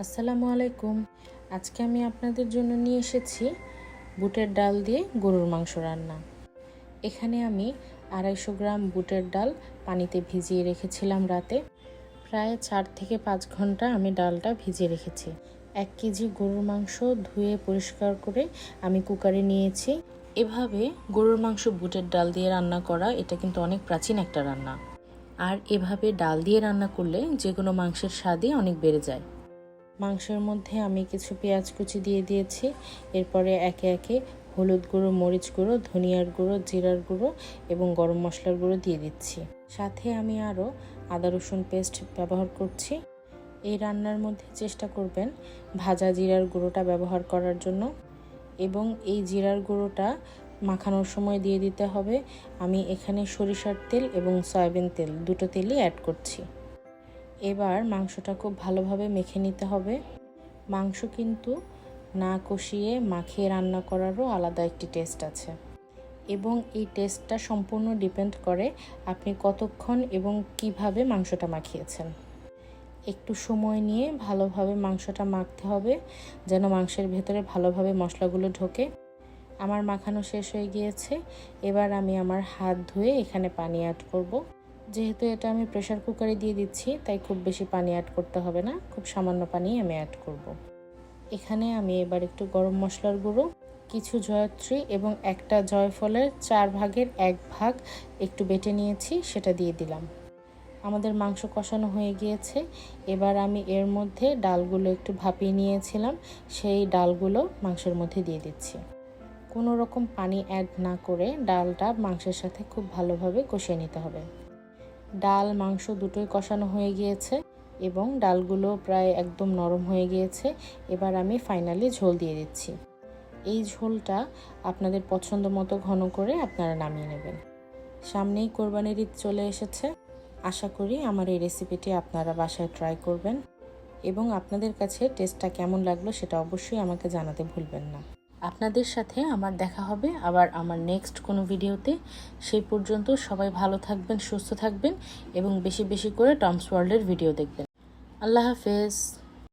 আসসালামু আলাইকুম। আজকে আমি আপনাদের জন্য নিয়ে এসেছি বুটের ডাল দিয়ে গরুর মাংস রান্না। এখানে আমি আড়াইশো গ্রাম বুটের ডাল পানিতে ভিজিয়ে রেখেছিলাম রাতে। প্রায় চার থেকে পাঁচ ঘণ্টা আমি ডালটা ভিজিয়ে রেখেছি। এক কেজি গরুর মাংস ধুয়ে পরিষ্কার করে আমি কুকারে নিয়েছি। এভাবে গরুর মাংস বুটের ডাল দিয়ে রান্না করা, এটা কিন্তু অনেক প্রাচীন একটা রান্না। আর এভাবে ডাল দিয়ে রান্না করলে যে কোনো মাংসের স্বাদই অনেক বেড়ে যায়। মাংসের মধ্যে আমি কিছু পেঁয়াজ কুচি দিয়ে দিয়েছি। এরপরে একে একে হলুদ গুঁড়ো, মরিচ গুঁড়ো, ধনিয়ার গুঁড়ো, জিরার গুঁড়ো এবং গরম মশলার গুঁড়ো দিয়ে দিচ্ছি। সাথে আমি আরও আদা রসুন পেস্ট ব্যবহার করছি। এই রান্নার মধ্যে চেষ্টা করবেন ভাজা জিরার গুঁড়োটা ব্যবহার করার জন্য এবং এই জিরার গুঁড়োটা মাখানোর সময় দিয়ে দিতে হবে। আমি এখানে সরিষার তেল এবং সয়াবিন তেল দুটো তেলই অ্যাড করছি। এবার মাংসটা খুব ভালোভাবে মেখে নিতে হবে। মাংস কিন্তু না কষিয়ে মাখিয়ে রান্না করারও আলাদা একটি টেস্ট আছে। এবং এই টেস্টটা সম্পূর্ণ ডিপেন্ড করে আপনি কতক্ষণ এবং কীভাবে মাংসটা মাখিয়েছেন। একটু সময় নিয়ে ভালোভাবে মাংসটা মাখতে হবে, যেন মাংসের ভেতরে ভালোভাবে মশলাগুলো ঢোকে। আমার মাখানো শেষ হয়ে গিয়েছে। এবার আমি আমার হাত ধুয়ে এখানে পানি অ্যাড করব। যেহেতু এটা আমি প্রেশার কুকারে দিয়ে দিচ্ছি, তাই খুব বেশি পানি অ্যাড করতে হবে না। খুব সামান্য পানি আমি অ্যাড করব। এখানে আমি এবার একটু গরম মশলার গুঁড়ো, কিছু জয়ত্রী এবং একটা জয়ফলের চার ভাগের এক ভাগ একটু বেটে নিয়েছি, সেটা দিয়ে দিলাম। আমাদের মাংস কষানো হয়ে গিয়েছে। এবার আমি এর মধ্যে ডালগুলো একটু ভাপিয়ে নিয়েছিলাম, সেই ডালগুলো মাংসের মধ্যে দিয়ে দিচ্ছি। কোনো রকম পানি অ্যাড না করে ডালটা মাংসের সাথে খুব ভালোভাবে কষিয়ে নিতে হবে। ডাল, মাংস দুটোই কষানো হয়ে গিয়েছে এবং ডালগুলো প্রায় একদম নরম হয়ে গিয়েছে। এবার আমি ফাইনালি ঝোল দিয়ে দিচ্ছি। এই ঝোলটা আপনাদের পছন্দ মতো ঘন করে আপনারা নামিয়ে নেবেন। সামনেই কোরবানির ঈদ চলে এসেছে। আশা করি আমার এই রেসিপিটি আপনারা বাসায় ট্রাই করবেন এবং আপনাদের কাছে টেস্টটা কেমন লাগল সেটা অবশ্যই আমাকে জানাতে ভুলবেন না। আপনাদের সাথে আমার দেখা হবে। আবার আমার নেক্সট কোনো ভিডিওতে সেই পর্যন্ত সবাই ভালো থাকবেন, সুস্থ থাকবেন এবং বেশি বেশি করে টমস ওয়ার্ল্ডের ভিডিও দেখবেন। আল্লাহ হাফেজ।